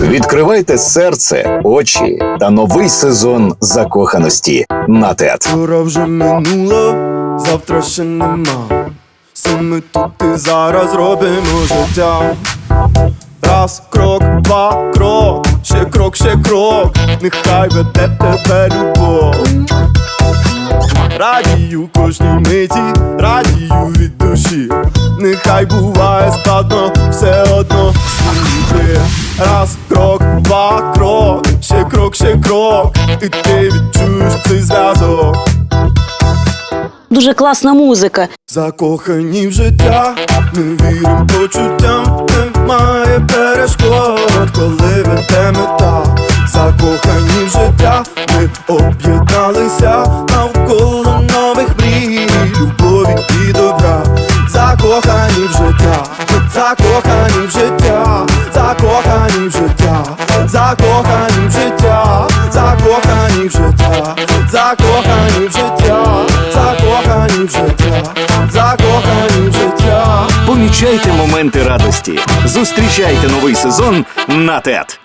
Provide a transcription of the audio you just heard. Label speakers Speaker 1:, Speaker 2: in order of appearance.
Speaker 1: Відкривайте серце, очі та новий сезон закоханості на ТЕТ.
Speaker 2: Вчора вже минуло, завтра ще нема. Саме тут і зараз робимо життя. Раз, крок, два, крок, ще крок, ще крок, нехай веде тебе любов. Радію кожній миті, радію від душі. Нехай буває складно, все одно. Раз, крок, два, крок, ще крок, ще крок, і ти відчуєш цей зв'язок.
Speaker 3: Дуже класна музика.
Speaker 2: Закохані в життя, ми вірим почуттям, немає перешкод, коли веде мета. Закохані в життя, ми об'єдналися навколо нових мрій, любові і добра. Закохані в життя, закохані в життя, закохані в життя, закохані в життя, закохані в життя, закохані в життя, закохані в життя, закохані в життя.
Speaker 1: Помічайте моменти радості. Зустрічайте новий сезон на ТЕТ.